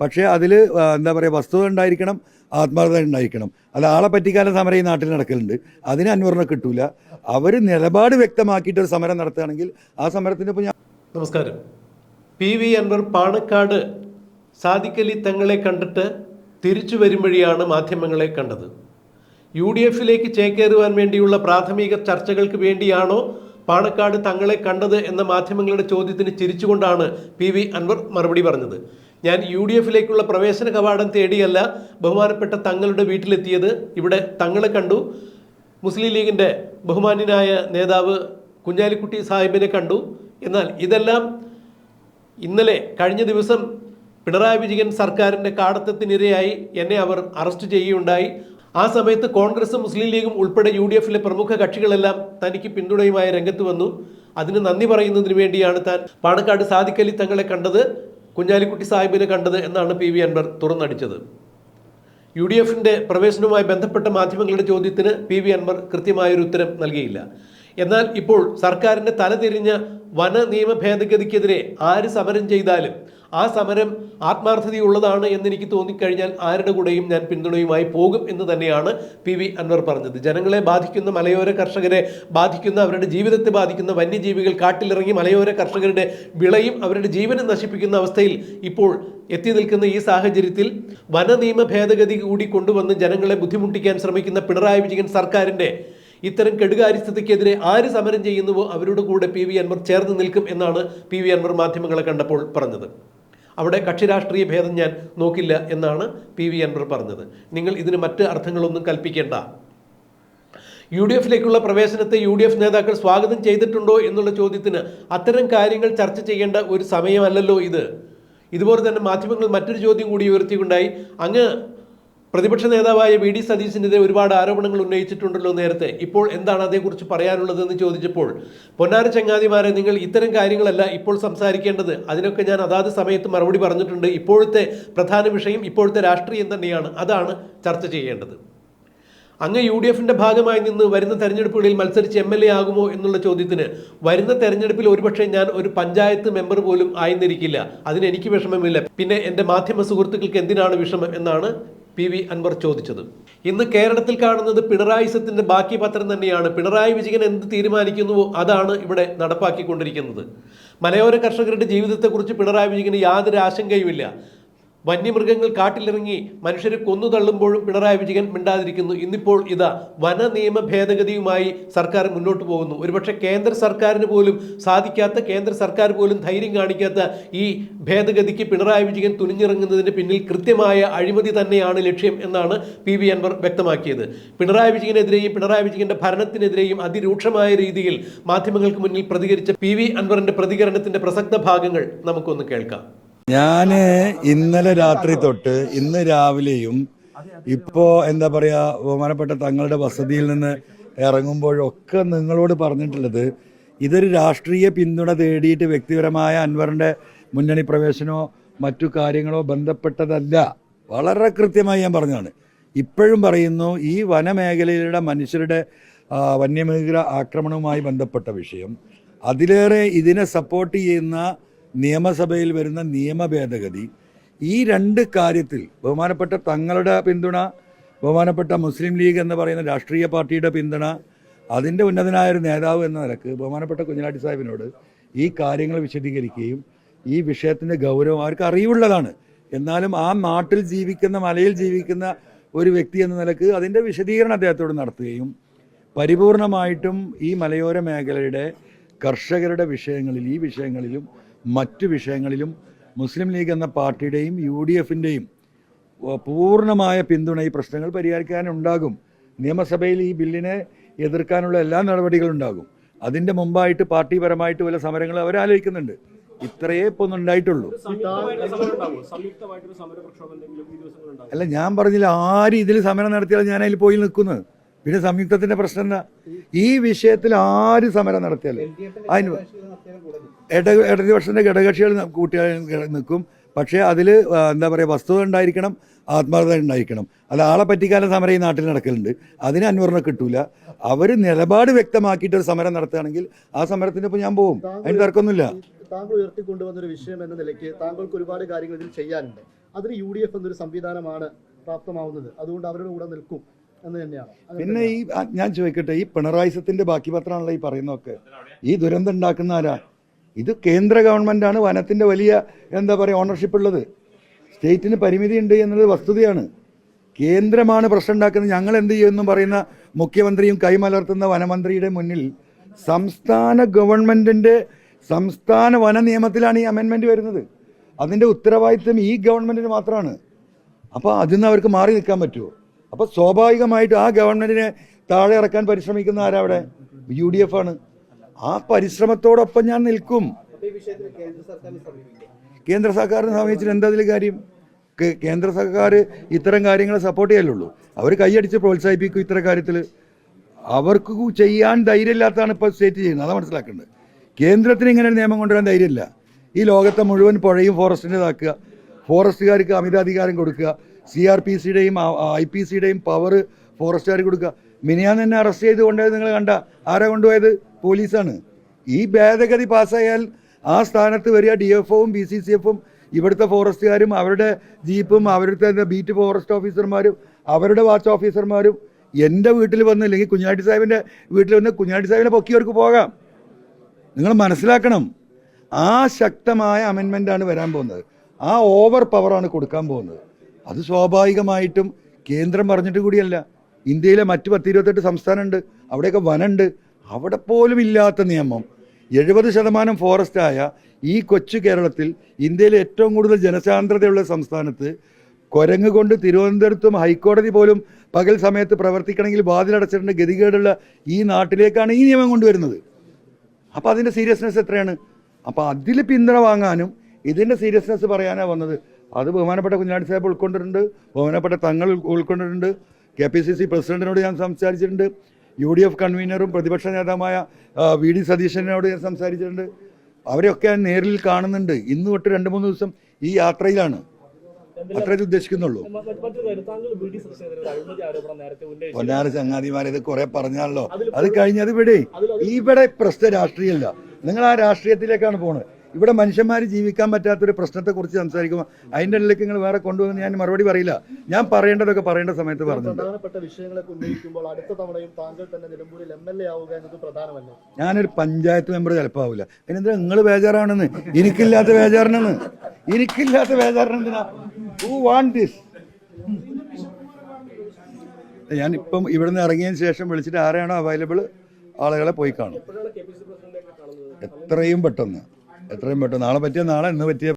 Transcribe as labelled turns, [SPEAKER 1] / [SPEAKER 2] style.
[SPEAKER 1] പക്ഷേ അതിൽ എന്താ പറയുക വസ്തുത ഉണ്ടായിരിക്കണം ആത്മാർത്ഥത ഉണ്ടായിരിക്കണം. അത് ആളെ പറ്റിക്കാനുള്ള സമരം ഈ നാട്ടിൽ നടക്കലുണ്ട്. അതിന് അന്വറിനെ കിട്ടൂല. അവർ നിലപാട് വ്യക്തമാക്കിയിട്ട് ഒരു സമരം നടത്തുകയാണെങ്കിൽ ആ സമരത്തിന്റെ ഇപ്പോൾ ഞാൻ
[SPEAKER 2] നമസ്കാരം. പി വി അൻവർ പാണക്കാട് സാദിഖലി തങ്ങളെ കണ്ടിട്ട് തിരിച്ചു വരുമ്പോഴാണ് മാധ്യമങ്ങളെ കണ്ടത്. യു ഡി എഫിലേക്ക് ചേക്കേറുവാൻ വേണ്ടിയുള്ള പ്രാഥമിക ചർച്ചകൾക്ക് വേണ്ടിയാണോ പാണക്കാട് തങ്ങളെ കണ്ടത് എന്ന മാധ്യമങ്ങളുടെ ചോദ്യത്തിന് ചിരിച്ചുകൊണ്ടാണ് പി വി അൻവർ മറുപടി പറഞ്ഞത്. ഞാൻ യു ഡി എഫിലേക്കുള്ള പ്രവേശന കവാടം തേടിയല്ല ബഹുമാനപ്പെട്ട തങ്ങളുടെ വീട്ടിലെത്തിയത്. ഇവിടെ തങ്ങളെ കണ്ടു. മുസ്ലിം ലീഗിന്റെ ബഹുമാന്യനായ നേതാവ് കുഞ്ഞാലിക്കുട്ടി സാഹിബിനെ കണ്ടു. എന്നാൽ ഇതെല്ലാം ഇന്നലെ കഴിഞ്ഞ ദിവസം പിണറായി വിജയൻ സർക്കാരിന്റെ കാടത്തത്തിനിരയായി എന്നെ അവർ അറസ്റ്റ് ചെയ്യുകയുണ്ടായി. ആ സമയത്ത് കോൺഗ്രസും മുസ്ലിം ലീഗും ഉൾപ്പെടെ യു ഡി എഫിലെ പ്രമുഖ കക്ഷികളെല്ലാം തനിക്ക് പിന്തുണയുമായി രംഗത്ത് വന്നു. അതിന് നന്ദി പറയുന്നതിന് വേണ്ടിയാണ് താൻ പാണക്കാട് സാദിക്കലി തങ്ങളെ കണ്ടത്. കുഞ്ഞാലിക്കുട്ടി സാഹിബിനെ കണ്ടത് എന്നാണ് പി വി അൻവർ തുറന്നടിച്ചത്. യു ഡി എഫിന്റെ പ്രവേശനവുമായി ബന്ധപ്പെട്ട മാധ്യമങ്ങളുടെ ചോദ്യത്തിന് പി വി അൻവർ കൃത്യമായൊരു ഉത്തരം നൽകിയില്ല. എന്നാൽ ഇപ്പോൾ സർക്കാരിന്റെ തലതിരിഞ്ഞ വന നിയമ ഭേദഗതിക്കെതിരെ ആര് സമരം ചെയ്താലും ആ സമരം ആത്മാർത്ഥതയുള്ളതാണ് എന്ന് എനിക്ക് തോന്നിക്കഴിഞ്ഞാൽ ആരുടെ കൂടെയും ഞാൻ പിന്തുണയുമായി പോകും എന്ന് തന്നെയാണ് പി വി അൻവർ പറഞ്ഞത്. ജനങ്ങളെ ബാധിക്കുന്ന മലയോര കർഷകരെ ബാധിക്കുന്ന അവരുടെ ജീവിതത്തെ ബാധിക്കുന്ന വന്യജീവികൾ കാട്ടിലിറങ്ങി മലയോര കർഷകരുടെ വിളയും അവരുടെ ജീവനും നശിപ്പിക്കുന്ന അവസ്ഥയിൽ ഇപ്പോൾ എത്തി നിൽക്കുന്ന ഈ സാഹചര്യത്തിൽ വനനിയമ ഭേദഗതി കൂടി കൊണ്ടുവന്ന് ജനങ്ങളെ ബുദ്ധിമുട്ടിക്കാൻ ശ്രമിക്കുന്ന പിണറായി വിജയൻ സർക്കാരിന്റെ ഇത്തരം കെടുകാര്യസ്ഥതയ്ക്കെതിരെ ആര് സമരം ചെയ്യുന്നുവോ അവരുടെ കൂടെ പി വി അൻവർ ചേർന്ന് നിൽക്കും എന്നാണ് പി വി അൻവർ മാധ്യമങ്ങളെ കണ്ടപ്പോൾ പറഞ്ഞത്. അവിടെ കക്ഷി രാഷ്ട്രീയ ഭേദം ഞാൻ നോക്കില്ല എന്നാണ് പി വി അൻവർ പറഞ്ഞത്. നിങ്ങൾ ഇതിന് മറ്റ് അർത്ഥങ്ങളൊന്നും കൽപ്പിക്കേണ്ട. യു ഡി എഫിലേക്കുള്ള പ്രവേശനത്തെ യു ഡി എഫ് നേതാക്കൾ സ്വാഗതം ചെയ്തിട്ടുണ്ടോ എന്നുള്ള ചോദ്യത്തിന് അത്തരം കാര്യങ്ങൾ ചർച്ച ചെയ്യേണ്ട ഒരു സമയമല്ലല്ലോ ഇത്. ഇതുപോലെ തന്നെ മാധ്യമങ്ങൾ മറ്റൊരു ചോദ്യം കൂടി ഉയർത്തിക്കൊണ്ടായി. അങ്ങ് പ്രതിപക്ഷ നേതാവായ വി ഡി സതീശിനെതിരെ ഒരുപാട് ആരോപണങ്ങൾ ഉന്നയിച്ചിട്ടുണ്ടല്ലോ നേരത്തെ. ഇപ്പോൾ എന്താണ് അതേക്കുറിച്ച് പറയാനുള്ളതെന്ന് ചോദിച്ചപ്പോൾ പൊന്നാര ചങ്ങാതിമാരെ നിങ്ങൾ ഇത്തരം കാര്യങ്ങളല്ല ഇപ്പോൾ സംസാരിക്കേണ്ടത്. അതിനൊക്കെ ഞാൻ അതാത് സമയത്ത് മറുപടി പറഞ്ഞിട്ടുണ്ട്. ഇപ്പോഴത്തെ പ്രധാന വിഷയം ഇപ്പോഴത്തെ രാഷ്ട്രീയം തന്നെയാണ്. അതാണ് ചർച്ച ചെയ്യേണ്ടത്. അങ്ങ് യു ഡി എഫിന്റെ ഭാഗമായി നിന്ന് വരുന്ന തെരഞ്ഞെടുപ്പുകളിൽ മത്സരിച്ച് എം എൽ എ ആകുമോ എന്നുള്ള ചോദ്യത്തിന് വരുന്ന തെരഞ്ഞെടുപ്പിൽ ഒരുപക്ഷെ ഞാൻ ഒരു പഞ്ചായത്ത് മെമ്പർ പോലും ആയിരുന്നിരിക്കില്ല. അതിന് എനിക്ക് വിഷമമില്ല. പിന്നെ എന്റെ മാധ്യമ സുഹൃത്തുക്കൾക്ക് എന്തിനാണ് വിഷമം? എന്നാണ് പി വി അൻവർ ചോദിച്ചത്. ഇന്ന് കേരളത്തിൽ കാണുന്നത് പിണറായി പിണറായിസത്തിന്റെ ബാക്കി പത്രം തന്നെയാണ്. പിണറായി വിജയൻ എന്ത് തീരുമാനിക്കുന്നുവോ അതാണ് ഇവിടെ നടപ്പാക്കിക്കൊണ്ടിരിക്കുന്നത്. മലയോര കർഷകരുടെ ജീവിതത്തെക്കുറിച്ച് പിണറായി വിജയന് യാതൊരു ആശങ്കയുമില്ല. വന്യമൃഗങ്ങൾ കാട്ടിലിറങ്ങി മനുഷ്യരെ കൊന്നു തള്ളുമ്പോഴും പിണറായി വിജയൻ മിണ്ടാതിരിക്കുന്നു. ഇന്നിപ്പോൾ ഇതാ വന നിയമ ഭേദഗതിയുമായി സർക്കാർ മുന്നോട്ട് പോകുന്നു. ഒരുപക്ഷെ കേന്ദ്ര സർക്കാരിന് പോലും സാധിക്കാത്ത കേന്ദ്ര സർക്കാർ പോലും ധൈര്യം കാണിക്കാത്ത ഈ ഭേദഗതിക്ക് പിണറായി വിജയൻ തുനിഞ്ഞിറങ്ങുന്നതിന് പിന്നിൽ കൃത്യമായ അഴിമതി തന്നെയാണ് ലക്ഷ്യം എന്നാണ് പി വി അൻവർ വ്യക്തമാക്കിയത്. പിണറായി വിജയനെതിരെയും പിണറായി വിജയന്റെ ഭരണത്തിനെതിരെയും അതിരൂക്ഷമായ രീതിയിൽ മാധ്യമങ്ങൾക്ക് മുന്നിൽ പ്രതികരിച്ച പി വി അൻവറിന്റെ പ്രതികരണത്തിന്റെ പ്രസക്ത ഭാഗങ്ങൾ നമുക്കൊന്ന് കേൾക്കാം.
[SPEAKER 1] ഞാൻ ഇന്നലെ രാത്രി തൊട്ട് ഇന്ന് രാവിലെയും ഇപ്പോ എന്താ പറയാ ബഹുമാനപ്പെട്ട തങ്ങളുടെ വസതിയിൽ നിന്ന് ഇറങ്ങുമ്പോഴൊക്കെ നിങ്ങളോട് പറഞ്ഞിട്ടുള്ളത് ഇതൊരു രാഷ്ട്രീയ പിന്തുണ തേടിയിട്ട് വ്യക്തിപരമായ അൻവറിന്റെ മുന്നണി പ്രവേശനമോ മറ്റു കാര്യങ്ങളോ ബന്ധപ്പെട്ടതല്ല. വളരെ കൃത്യമായി ഞാൻ പറഞ്ഞതാണ്. ഇപ്പോഴും പറയുന്നു ഈ വനമേഖലയിലെ മനുഷ്യരുടെ വന്യമേഖല ആക്രമണവുമായി ബന്ധപ്പെട്ട വിഷയം. അതിലേറെ ഇതിനെ സപ്പോർട്ട് ചെയ്യുന്ന നിയമസഭയിൽ വരുന്ന നിയമ ഭേദഗതി ഈ രണ്ട് കാര്യത്തിൽ ബഹുമാനപ്പെട്ട തങ്ങളുടെ പിന്തുണ ബഹുമാനപ്പെട്ട മുസ്ലിം ലീഗ് എന്ന് പറയുന്ന രാഷ്ട്രീയ പാർട്ടിയുടെ പിന്തുണ അതിന്റെ ഉന്നതനായ ഒരു നേതാവ് എന്ന നിലയ്ക്ക് ബഹുമാനപ്പെട്ട കുഞ്ഞിലാട്ടി സാഹിബിനോട് ഈ കാര്യങ്ങൾ വിശദീകരിക്കുകയും ഈ വിഷയത്തിന്റെ ഗൗരവം അവർക്ക് അറിവുള്ളതാണ്. എന്നാലും ആ നാട്ടിൽ ജീവിക്കുന്ന മലയിൽ ജീവിക്കുന്ന ഒരു വ്യക്തി എന്ന നിലയ്ക്ക് അതിന്റെ വിശദീകരണം അദ്ദേഹത്തോട് നടത്തുകയും പരിപൂർണമായിട്ടും ഈ മലയോര മേഖലയുടെ കർഷകരുടെ വിഷയങ്ങളിൽ ഈ വിഷയങ്ങളിലും മറ്റു വിഷയങ്ങളിലും മുസ്ലിം ലീഗ് എന്ന പാർട്ടിയുടെയും യു ഡി എഫിന്റെയും പൂർണമായ പിന്തുണ ഈ പ്രശ്നങ്ങൾ പരിഹരിക്കാനുണ്ടാകും. നിയമസഭയിൽ ഈ ബില്ലിനെ എതിർക്കാനുള്ള എല്ലാ നടപടികളും ഉണ്ടാകും. അതിന്റെ മുമ്പായിട്ട് പാർട്ടിപരമായിട്ട് വല്ല സമരങ്ങൾ അവരാലോചിക്കുന്നുണ്ട്. ഇത്രയേ ഇപ്പോൾ ഉണ്ടായിട്ടുള്ളൂ. അല്ല ഞാൻ പറഞ്ഞില്ല ആര് ഇതിൽ സമരം നടത്തിയാലും ഞാൻ അതിൽ പോയി നിൽക്കുന്നു. പിന്നെ സംയുക്തത്തിന്റെ പ്രശ്നം എന്താ? ഈ വിഷയത്തിൽ ആര് സമരം നടത്തിയാലും അതിന് ഇട ഇടതുപക്ഷത്തിന്റെ ഘടകകക്ഷികൾ കൂട്ടിയാൽ നിൽക്കും പക്ഷേ അതിൽ എന്താ പറയുക വസ്തുത ഉണ്ടായിരിക്കണം ആത്മാർത്ഥത ഉണ്ടായിരിക്കണം. അല്ല ആളെ പറ്റിക്കാലം സമരം ഈ നാട്ടിൽ നടക്കലുണ്ട്. അതിന് അന്വറിനെ കിട്ടൂല. അവർ നിലപാട് വ്യക്തമാക്കിയിട്ട് ഒരു സമരം നടത്തുകയാണെങ്കിൽ ആ സമരത്തിന് ഇപ്പോൾ ഞാൻ പോകും അതിന് തർക്കമൊന്നുമില്ല.
[SPEAKER 3] താങ്കൾ ഉയർത്തിക്കൊണ്ടുവന്ന ഒരു വിഷയം എന്ന നിലയ്ക്ക് താങ്കൾക്ക് ഒരുപാട് കാര്യങ്ങൾ ഇതിൽ ചെയ്യാനുണ്ട്. അതിന് യു ഡി എഫ് എന്നൊരു സംവിധാനമാണ് പ്രാപ്തമാവുന്നത്. അതുകൊണ്ട് അവരുടെ കൂടെ നിൽക്കും. എന്ന് തന്നെയാണ്.
[SPEAKER 1] പിന്നെ ഈ ഞാൻ ചോദിക്കട്ടെ ഈ പിണറായിസത്തിന്റെ ബാക്കി പത്രമാണല്ലോ ഈ പറയുന്നതൊക്കെ. ഈ ദുരന്തം ഉണ്ടാക്കുന്ന ആരാ? ഇത് കേന്ദ്ര ഗവൺമെന്റാണ് വനത്തിന്റെ വലിയ എന്താ പറയുക ഓണർഷിപ്പ് ഉള്ളത്. സ്റ്റേറ്റിന് പരിമിതി ഉണ്ട് എന്നുള്ളത് വസ്തുതയാണ്. കേന്ദ്രമാണ് പ്രശ്നം ഉണ്ടാക്കുന്നത്. ഞങ്ങൾ എന്ത് ചെയ്യുമെന്നും പറയുന്ന മുഖ്യമന്ത്രിയും കൈമലർത്തുന്ന വനമന്ത്രിയുടെ മുന്നിൽ സംസ്ഥാന ഗവൺമെന്റിന്റെ സംസ്ഥാന വന നിയമത്തിലാണ് ഈ അമെൻമെന്റ് വരുന്നത്. അതിന്റെ ഉത്തരവാദിത്വം ഈ ഗവൺമെന്റിന് മാത്രമാണ്. അപ്പോൾ അതിൽ നിന്ന് അവർക്ക് മാറി നിൽക്കാൻ പറ്റുമോ? അപ്പോൾ സ്വാഭാവികമായിട്ട് ആ ഗവൺമെന്റിനെ താഴെ ഇറക്കാൻ പരിശ്രമിക്കുന്ന ആരവിടെ യു ഡി എഫ് ആണ്. ആ പരിശ്രമത്തോടൊപ്പം ഞാൻ നിൽക്കും. കേന്ദ്ര സർക്കാരിനെ സമീപിച്ചിട്ട് എന്താ അതിൽ കാര്യം? കേന്ദ്ര സർക്കാർ ഇത്തരം കാര്യങ്ങളെ സപ്പോർട്ട് ചെയ്യലുള്ളൂ അവർ കൈയടിച്ച് പ്രോത്സാഹിപ്പിക്കും ഇത്തരം കാര്യത്തിൽ അവർക്ക് ചെയ്യാൻ ധൈര്യമില്ലാത്തതാണ് ഇപ്പോൾ സ്റ്റേറ്റ് ചെയ്യുന്നത്. അതാണ് മനസ്സിലാക്കേണ്ടത്. കേന്ദ്രത്തിന് ഇങ്ങനെ ഒരു നിയമം കൊണ്ടുവരാൻ ധൈര്യമില്ല. ഈ ലോകത്തെ മുഴുവൻ പുഴയും ഫോറസ്റ്റിന്റെതാക്കുക ഫോറസ്റ്റുകാർക്ക് അമിതാധികാരം കൊടുക്കുക. സി ആർ പി സിയുടെയും ഐ പി സിയുടെയും പവർ ഫോറസ്റ്റുകാർ കൊടുക്കുക. മിനിയാൻ തന്നെ അറസ്റ്റ് ചെയ്ത് കൊണ്ടുപോയത് നിങ്ങൾ കണ്ട ആരാ കൊണ്ടുപോയത്? പോലീസാണ്. ഈ ഭേദഗതി പാസ്സായാൽ ആ സ്ഥാനത്ത് വരിക ഡി എഫ് ഒവും ബി സി സി എഫും ഇവിടുത്തെ ഫോറസ്റ്റുകാരും അവരുടെ ജീപ്പും അവരുടെ ബീറ്റ് ഫോറസ്റ്റ് ഓഫീസർമാരും അവരുടെ വാച്ച് ഓഫീസർമാരും എന്റെ വീട്ടിൽ വന്ന് അല്ലെങ്കിൽ കുഞ്ഞാട്ടി സാഹിബിന്റെ വീട്ടിൽ വന്ന് കുഞ്ഞാട്ടി സാഹിബിനെ പൊക്കിയവർക്ക് പോകാം. നിങ്ങൾ മനസ്സിലാക്കണം. ആ ശക്തമായ അമെൻമെന്റാണ് വരാൻ പോകുന്നത്. ആ ഓവർ പവറാണ് കൊടുക്കാൻ പോകുന്നത്. അത് സ്വാഭാവികമായിട്ടും കേന്ദ്രം പറഞ്ഞിട്ട് കൂടിയല്ല. ഇന്ത്യയിലെ മറ്റ് പത്തിരുപത്തെട്ട് സംസ്ഥാനമുണ്ട്. അവിടെയൊക്കെ വനമുണ്ട്. അവിടെ പോലും ഇല്ലാത്ത നിയമം. എഴുപത് ശതമാനം ഫോറസ്റ്റായ ഈ കൊച്ചു കേരളത്തിൽ ഇന്ത്യയിലെ ഏറ്റവും കൂടുതൽ ജനസാന്ദ്രതയുള്ള സംസ്ഥാനത്ത് കുരങ്ങ് കൊണ്ട് തിരുവനന്തപുരത്തും ഹൈക്കോടതി പോലും പകൽ സമയത്ത് പ്രവർത്തിക്കണമെങ്കിൽ വാതിലടച്ചിട്ടുണ്ട് ഗതികേടുള്ള ഈ നാട്ടിലേക്കാണ് ഈ നിയമം കൊണ്ടുവരുന്നത്. അപ്പോൾ അതിന്റെ സീരിയസ്നെസ് എത്രയാണ്? അപ്പോൾ അതിൽ പിന്തുണ വാങ്ങാനും ഇതിന്റെ സീരിയസ്നെസ് പറയാനാണ് വന്നത്. അത് ബഹുമാനപ്പെട്ട കുഞ്ഞാടി സാഹിബ് ഉൾക്കൊണ്ടിട്ടുണ്ട് ബഹുമാനപ്പെട്ട തങ്ങൾ ഉൾ- ഉൾക്കൊണ്ടിട്ടുണ്ട് കെ പി സി സി പ്രസിഡന്റിനോട് ഞാൻ സംസാരിച്ചിട്ടുണ്ട് യു ഡി എഫ് കൺവീനറും പ്രതിപക്ഷ നേതാവായ വി ഡി സതീശനോട് ഞാൻ സംസാരിച്ചിട്ടുണ്ട്. അവരെയൊക്കെ ഞാൻ നേരിൽ കാണുന്നുണ്ട്. ഇന്ന് തൊട്ട് രണ്ട് മൂന്ന് ദിവസം ഈ യാത്രയിലാണ്. അത്രേ ഉദ്ദേശിക്കുന്നുള്ളൂ. പൊന്നാര ചങ്ങാതിമാരെ ഇത് കുറെ പറഞ്ഞാലോ അത് കഴിഞ്ഞത് ഇവിടെ ഇവിടെ പ്രശ്ന രാഷ്ട്രീയമല്ല നിങ്ങൾ ആ രാഷ്ട്രീയത്തിലേക്കാണ് പോണത്. ഇവിടെ മനുഷ്യന്മാർ ജീവിക്കാൻ പറ്റാത്തൊരു പ്രശ്നത്തെക്കുറിച്ച് സംസാരിക്കുമ്പോൾ അതിന്റെ ഇടയിലേക്ക് നിങ്ങൾ വേറെ കൊണ്ടുവന്ന് ഞാൻ മറുപടി പറയില്ല. ഞാൻ പറയേണ്ടതൊക്കെ പറയേണ്ട സമയത്ത് പറഞ്ഞു
[SPEAKER 3] പ്രധാനപ്പെട്ട വിഷയങ്ങളൊക്കെ ഉന്നയിക്കുമ്പോൾ അടുത്ത തവണയും താങ്കൾ തന്നെ നിലമ്പൂരിൽ എം എൽ എ ആവുക എന്നത് പ്രധാനമല്ല?
[SPEAKER 1] ഞാനൊരു പഞ്ചായത്ത് മെമ്പർ ചിലപ്പോൾ ആവില്ല. പിന്നെന്താ നിങ്ങൾ ബേജാറാണെന്ന്? എനിക്കില്ലാത്ത ബേജാറിനെന്ന്? എനിക്കില്ലാത്ത ബേജാറിനെന്തിനാ ഹു വാണ്ട് ദിസ് ഞാനിപ്പം ഇവിടുന്ന് ഇറങ്ങിയതിന് ശേഷം വിളിച്ചിട്ട് ആരെയാണോ അവൈലബിൾ ആളുകളെ പോയി കാണും. എത്രയും പെട്ടെന്ന്. എത്രയും പെട്ടെന്ന്. നാളെ പറ്റിയ നാളെ ഇന്ന് പറ്റിയ